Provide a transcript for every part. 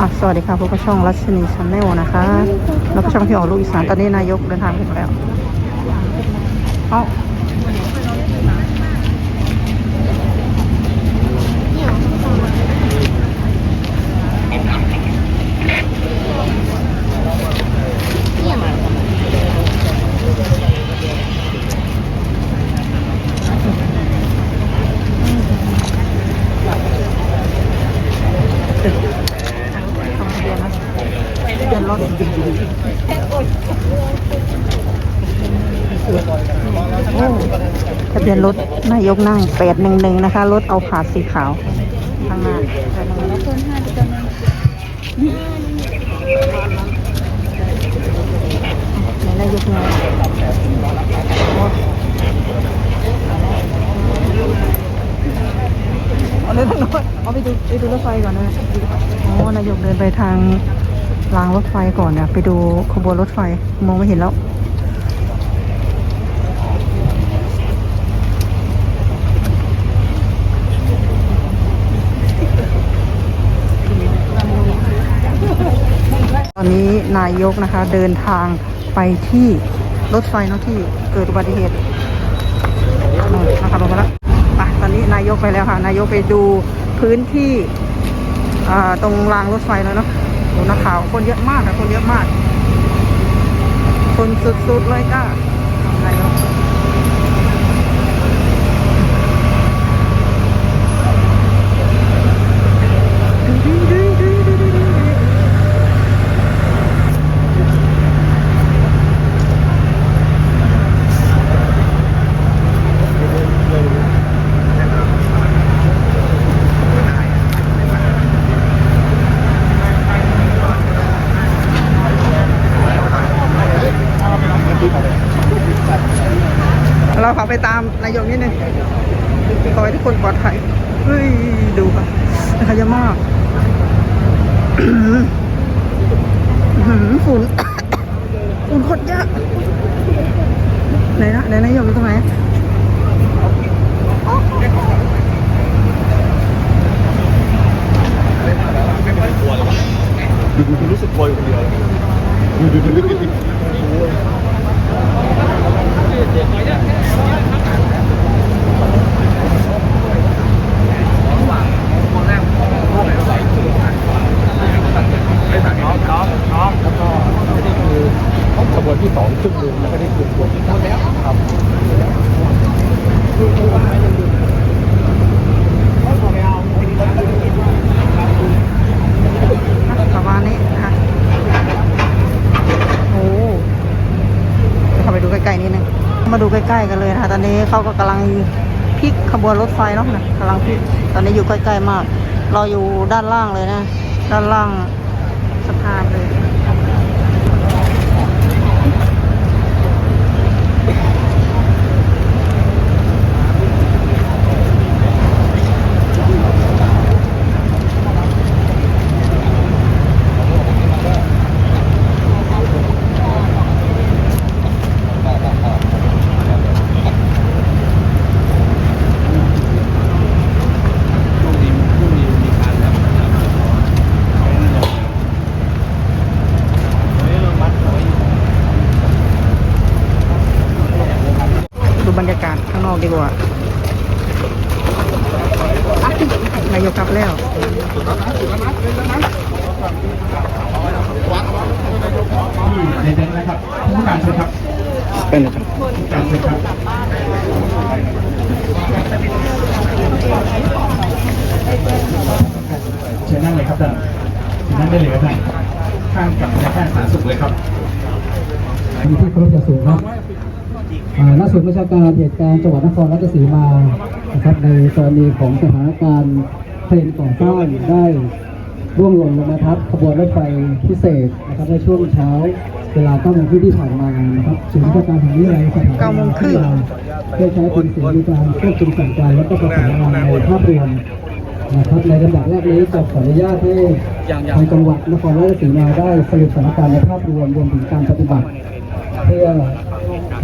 อะสวัสดีค่ะพบกับช่องรัชนีชาแนลนะคะแล้วก็ช่องพี่อ๋อลูกอีสานตอนนี้นายกเดินทางถึงแล้ว เอ้าทำทะเบียนนะทะเบียนรถโอ้ทะเบียนรถนายกนั่งแปดหนึ่งหนึ่งนะคะ รถเอาผาดสีขาวข้างหน้าแปดหนึ่งหนึ่งไหนายกไงเอาเลยทางโน้นเอาไปดูไปดูรถไฟก่อนนะอ๋อนายกเดินไปทางรางรถไฟก่อนนะไปดูขบวนรถไฟมองไม่เห็นแล้ว ตอน นายกนะคะ เดินทางไปที่รถไฟเนาะที่เกิดอุบัติเหตุนะคะลงมาแล้วไปตอนนี้นายกไปแล้วค่ะ นายกไปดูพื้นที่ตรงรางรถไฟแล้วเนาะดูนักข่าวคนเยอะมากค่ะคนเยอะมาก คนสุดๆเลยจ้านายก เราขอไปตามนายกนิดนึงขอให้ทุกคนปลอดภัยเฮ้ยดูค่ะนะคะเยอะมากฝุ่นฝุ่นโคตรเยอะไหนนะไหนนายกอยู่ตรงไหนรู้สึกกลัวอยู่คนเดียวเลย น้องน้องน้องแล้วก็นี่คือขบวนที่สองครึ่งหนึงแล้วก็นี่คือขบวนที่สามแล้วครับ ประมาณนี้นะคะโอ้เดี๋ยวเข้าไปดูใกล้ๆนิดนึง มาดูใก ล้ๆกันเลยนะคะตอนนี้เขาก็กำลังพลิกขบวนรถไฟเนาะนะกำลังพลิกตอนนี้อยู่ใกล้ๆมาก เราอยู่ด้านล่างเลยนะ ด้านล่างสะพานเลย ดูบรรยากาศข้างนอกดีกว่า นา ยกกลับแล้วในเต็นท์นะครับผู้การเชิญครับเป็นครับผู้การเชิญครับเชิญนั่งเลยครับท่านเชิญนั่งได้เลยครับท่านข้างกับนายแพทย์สาธารณสุขเลยครับมีที่เคารพอย่างสูงครับอ่าล่าสุดราชการเหตุการณ์จังหวัดนครราชสีมานะครับในกรณีของสถานการณ์ เพลนก่อสร้างได้ร่วงหล่นลงมาทับขบวนรถไฟพิเศษนะครับในช่วงเช้าเวลา9โมงครึ่งที่ผ่านมานะครับศูนย์ราชการแห่งนี้ในสถานเก้าโมงครึ่งได้ใช้เป็นศูนย์การควบคุมสั่งการและก็ประสานงานในภาพรวมนะครับในลำดับแรกนี้จะขออนุญาตให้ทางจังหวัดนครราชสีมาได้สรุปสถานการณ์ในภาพรวมรวมถึงการปฏิบัติ เพื่อ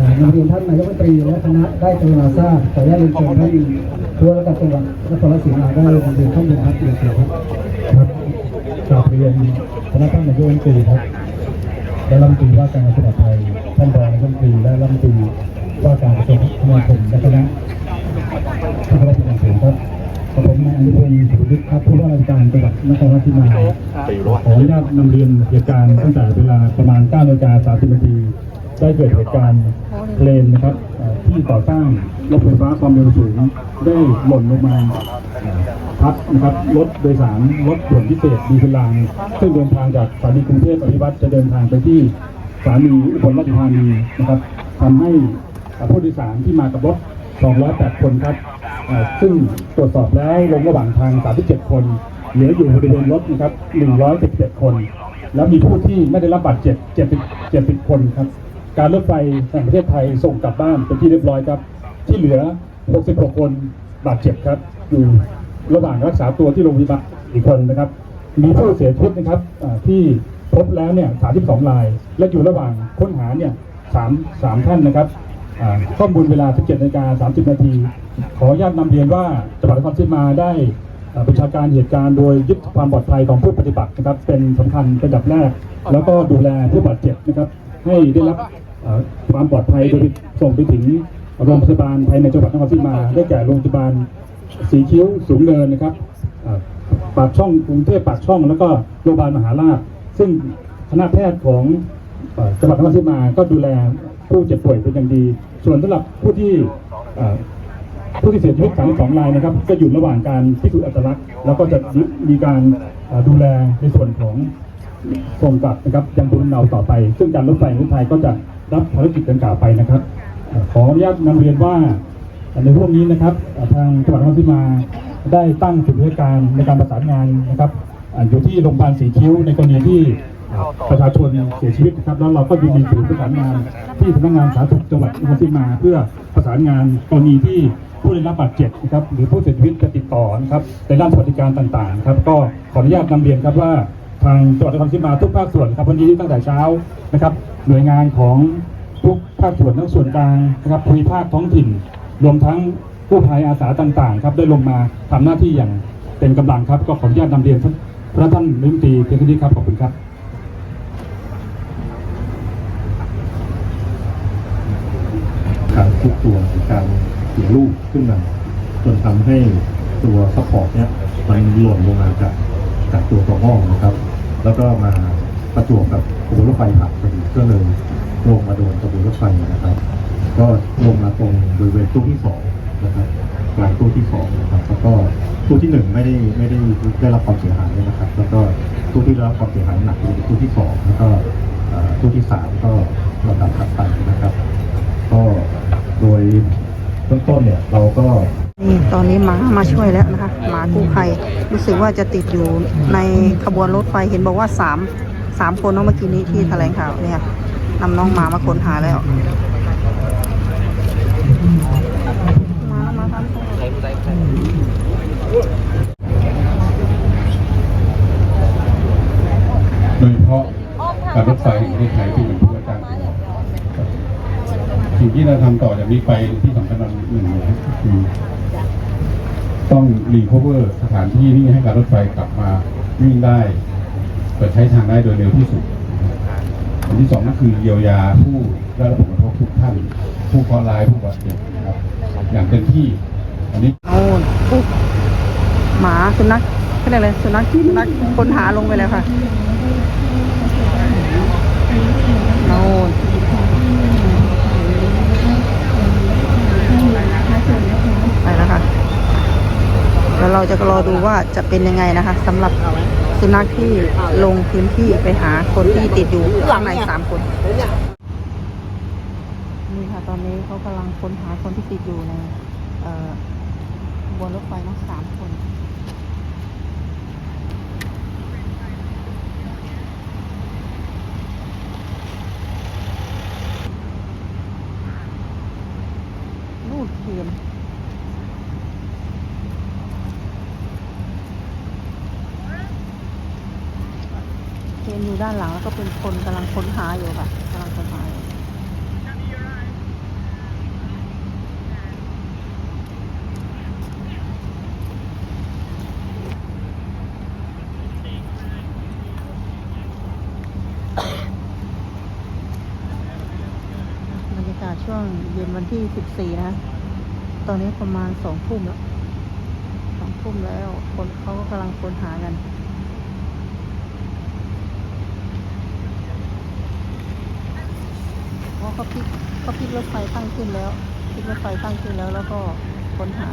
นำเรียนท่านนายกรัฐมนตรีและคณะได้กรุณาทราบขออนุญาตเรียนเชิญท่านผู้ว่าราชการจังหวัดนครราชสีมาได้นำเรียนข้อมูลครับเดียวครับครับกราบเรียนคณะท่านนายกรัฐมนตรีครับและรัฐมนตรีว่าการกระทรวงมหาดไทยท่านรองรัฐมนตรีและรัฐมนตรีว่าการกระทรวงคมนาคมและคณะที่เคารพอย่างสูงครับกับผมนายอนุพงศ์สุวิทย์ครับผู้ว่าราชการจังหวัดนครราชสีมาขออนุญาตนำเรียนเหตุการณ์ตั้งแต่เวลาประมาณ9นาฬิกา30นาที ได้เกิดเหตุการณ์เพลนนะครับที่ก่อสร้างรถไฟฟ้าความเร็วสูงได้หล่นลงมาเอ่อทับนะครับรถโดยสารรถด่วนพิเศษดีเซลรางซึ่งเดินทางจากสถานีกรุงเทพอภิวัตจะเดินทางไปที่สถานีอุบลราชธานีนะครับทำให้ผู้โดยสารที่มากับรถ 208 คนครับซึ่งตรวจสอบแล้วลงระหว่างทาง 37 คน เหลืออยู่บริเวณรถนะครับ 117 คน แล้วมีผู้ที่ไม่ได้รับบาดเจ็บ 70 70 คนครับ การรถไฟแห่งประเทศไทยส่งกลับบ้านเป็นที่เรียบร้อยครับ ที่เหลือ 66 คนบาดเจ็บครับอยู่ระหว่างรักษาตัวที่โรงพยาบาลอีกคนนะครับ มีผู้เสียชีวิตนะครับที่พบแล้วเนี่ย 32 ราย และอยู่ระหว่างค้นหาเนี่ย 3 3 ท่านนะครับข้อมูลเวลา 17นาฬิกา30 นาที ขออนุญาตนำเรียนว่าจังหวัดนครศรีมาได้ประชาการเหตุการณ์โดยยึดความปลอดภัยของผู้ปฏิบัตินะครับ เป็นสำคัญเป็นดับแรก แล้วก็ดูแลผู้บาดเจ็บนะครับ ให้ได้รับ ความปลอดภัยโดยส่งไปถึงโรงพยาบาลภายในจังหวัดนครศรีมา ได้แก่โรงพยาบาลสีคิ้วสูงเนินนะครับอ่าปากช่องกรุงเทพปากช่อง แล้วก็โรงพยาบาลมหาราช ซึ่งคณะแพทย์ของเอ่อจังหวัดนครศรีมาก็ดูแลผู้เจ็บป่วยเป็นอย่างดี ส่วนสำหรับผู้ที่เอ่อผู้ที่เสียชีวิต32รายนะครับก็อยู่ระหว่างการพิสูจน์อัตลักษณ์แล้วก็จะมีการเอ่อดูแลในส่วนของส่งกลับนะครับยังภูมิลำเนาต่อไป ซึ่งการรถไฟแห่งประเทศไทยก็จะ รับภารกิจดังกล่าวไปนะครับ ขออนุญาตนำเรียนว่าในพวกนี้นะครับ ทางจังหวัดนครศรีมาได้ตั้งจุดบริการในการประสานงานนะครับอยู่ที่โรงพยาบาลสีคิ้วในกรณีที่ประชาชนเสียชีวิตนะครับแล้วเราก็ยังมีศูนย์ประสานงานที่สำนักงานสาธารณสุขจังหวัดนครศรีมา เพื่อประสานงานกรณีที่ผู้ได้รับบาดเจ็บนะครับหรือผู้เสียชีวิตจะติดต่อนะครับในด้านสวัสดิการต่างๆครับก็ขออนุญาตนำเรียนครับว่า ทางจังหวัดนครศรีมาทุกภาคส่วนครับวันนี้ตั้งแต่เช้านะครับ หน่วยงานของทุกภาคส่วนทั้งส่วนกลางนะครับภูมิภาคท้องถิ่น รวมทั้งผู้ภัยอาสาต่างๆครับได้ลงมาทำหน้าที่อย่างเต็มกำลังครับ ก็ขออนุญาตนำเรียนท่านพระท่านรัฐมนตรีเพียงเท่านี้ครับขอบคุณครับการทุกตัวในการเสียลูกขึ้นมาจนทำให้ตัวซัพพอร์ตเนี้ยมันหล่นลงมาจากจากตัวตัวห้องนะครับ แล้วก็มาประจวบกับขบวนรถไฟผ่านพอดีก็เลยลงมาโดนขบวนรถไฟนะครับ ก็ลงมาตรงบริเวณตู้ที่สองนะครับกลางตู้ที่สองนะครับแล้วก็ตู้ที่หนึ่งไม่ได้ไม่ได้ได้รับความเสียหายนะครับ แล้วก็ตู้ที่ได้รับความเสียหายหนักคือตู้ที่สองแล้วก็ตู้ที่สามก็ลำดับถัดไปนะครับ ก็โดยเบื้องต้นเนี่ยเราก็ นี่ตอนนี้หมามาช่วยแล้วนะคะหมากู้ภัยรู้สึกว่าจะติดอยู่ในขบวนรถไฟเห็นบอกว่าสามสามคนเนาะเมื่อกี้นี้ที่แถลงข่าวเนี่ยนำน้องหมามาค้นหาแล้วโดยเฉพาะการรถไฟแห่งประเทศไทยที่เป็นผู้ว่าจ้างสิ่งที่เราทำต่อจากนี้ไปที่สำคัญอันหนึ่งนะครับก็คือ ต้องรีคเวอร์สถานที่ที่ให้การรถไฟกลับมาวิ่งได้เปิดใช้ทางได้โดยเร็วที่สุดอันที่สองก็คือเยียวยาผู้ได้รับผลกระทบทุกท่าน ผู้เคราะห์ร้ายผู้บาดเจ็บนะครับอย่างเต็มที่ อันนี้โอ้ยหมาสุนัขก็ได้เลยสุนัขสุนัขคนหาลงไปแล้วค่ะโน่นไปแล้วค่ะแล้ว เราจะรอดูว่าจะเป็นยังไงนะคะสำหรับสุนัขที่ลงพื้นที่ไปหาคนที่ติดอยู่ข้างในสามคน นี่ค่ะ ตอนนี้เขากำลังค้นหาคนที่ติดอยู่ในเอ่อบนรถไฟเนอะสามคนนูู่่ด้านหลังแล้วก็เป็นคนกำลังค้นหาอยู่ค่ะกำลังค้นหาอยู่บรรยากาศช่วงเย็นวันที่ 14 นะ ตอนนี้ประมาณสองทุ่มแล้วสองทุ่มแล้ว คนเขาก็กำลังค้นหากัน เพราะเขาพลิกเขาพลิกรถไฟตั้งขึ้นแล้วพลิกรถไฟตั้งขึ้นแล้วแล้วก็ค้นหา